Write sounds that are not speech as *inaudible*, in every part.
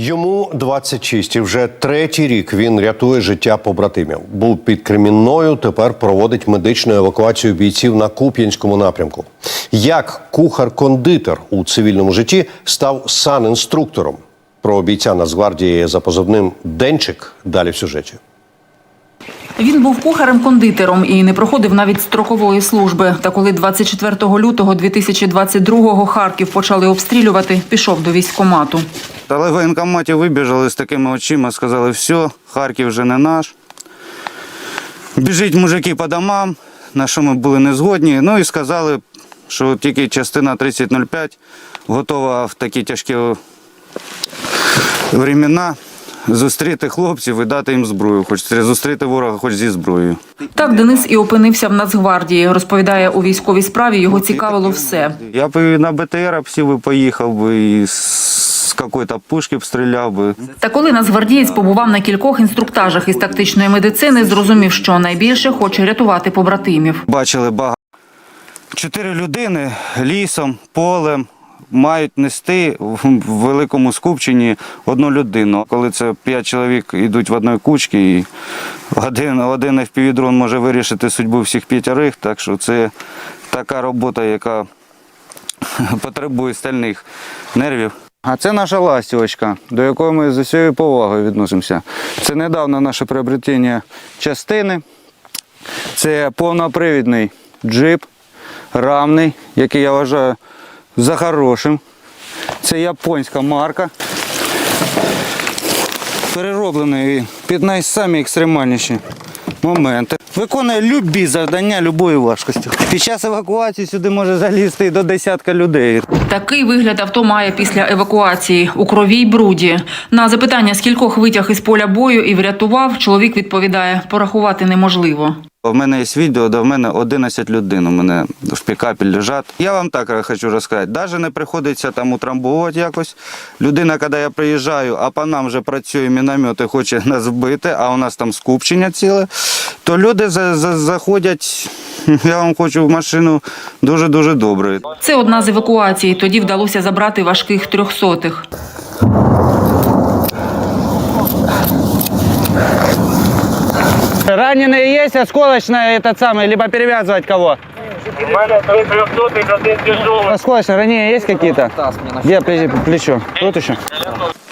Йому 26 і вже третій рік він рятує життя побратимів. Був під Кремінною, тепер проводить медичну евакуацію бійців на Куп'янському напрямку. Як кухар-кондитер у цивільному житті став санінструктором? Про бійця Нацгвардії за позивним Денчик далі в сюжеті. Він був кухарем-кондитером і не проходив навіть строкової служби. Та коли 24 лютого 2022-го Харків почали обстрілювати, пішов до військкомату. Але в воєнкоматі вибіжали з такими очима, сказали, все, Харків вже не наш. Біжіть мужики по домам, на що ми були не згодні. Ну і сказали, що тільки частина 3005 готова в такі тяжкі времена зустріти хлопців і дати їм зброю. Хоч зустріти ворога, хоч зі зброєю. Так Денис і опинився в Нацгвардії. Розповідає, у військовій справі його цікавило все. Я б на БТР сів і поїхав би, і якоїсь пушки б стріляв би. Та коли нацгвардієць побував на кількох інструктажах із тактичної медицини, зрозумів, що найбільше хоче рятувати побратимів. Бачили багато. Чотири людини лісом, полем мають нести в великому скупченні одну людину. Коли це п'ять чоловік йдуть в одній кучці, і один, один FPV-дрон може вирішити судьбу всіх п'ятерих, так що це така робота, яка *laughs* потребує стальних нервів. А це наша ластівочка, до якої ми з усією повагою відносимося. Це недавно наше приобретення частини. Це повнопривідний джип, рамний, який я вважаю за хорошим. Це японська марка. Перероблений під найсамі екстремальніші моменти. Виконує любі завдання любої важкості. Під час евакуації сюди може залізти і до десятка людей. Такий вигляд авто має після евакуації у крові й бруді. На запитання, скількох витяг із поля бою і врятував, чоловік відповідає: порахувати неможливо. У мене є відео, де в мене 11 людей у мене в пікапі лежать. Я вам так хочу розказати, навіть не приходиться там утрамбовувати якось. Людина, коли я приїжджаю, а по нам вже працює міномет і хоче нас вбити, а у нас там скупчення ціле, то люди за- за- заходять, *laughs* я вам хочу в машину дуже-дуже добре. Це одна з евакуацій. Тоді вдалося забрати важких трьохсотих. Раненые есть, осколочная этот самый, либо перевязывать кого? У мене три трьохсотих, один тяжелий. Осколочные ранения есть какие-то? Где плечо? плечо? Тут еще?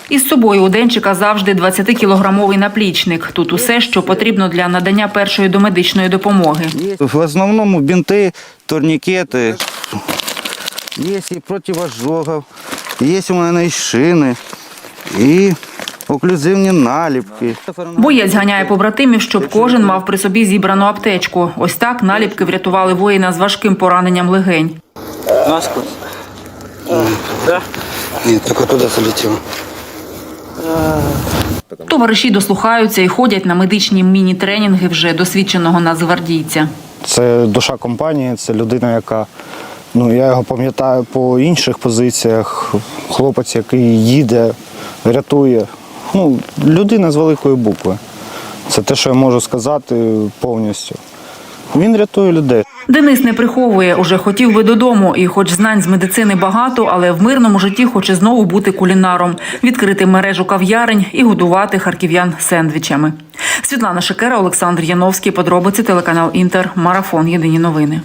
Із собою у Денчика завжди 20-кілограмовий наплічник. Тут усе, що потрібно для надання першої домедичної допомоги. В основному бінти, турнікети, є і противожогів, є у мене і шини, і оклюзивні наліпки. Боєць ганяє побратимів, щоб кожен мав при собі зібрану аптечку. Ось так наліпки врятували воїна з важким пораненням легень. Ні, тільки туди залетіло. Товариші дослухаються і ходять на медичні міні-тренінги вже досвідченого нацгвардійця. Це душа компанії, це людина, яка ну я його пам'ятаю по інших позиціях. Хлопець, який їде, рятує. Ну, людина з великої букви. Це те, що я можу сказати повністю. Він рятує людей. Денис не приховує, уже хотів би додому, і хоч знань з медицини багато, але в мирному житті хоче знову бути кулінаром, відкрити мережу кав'ярень і годувати харків'ян сендвічами. Світлана Шикера, Олександр Яновський. Подробиці телеканал Інтер. Марафон. Єдині новини.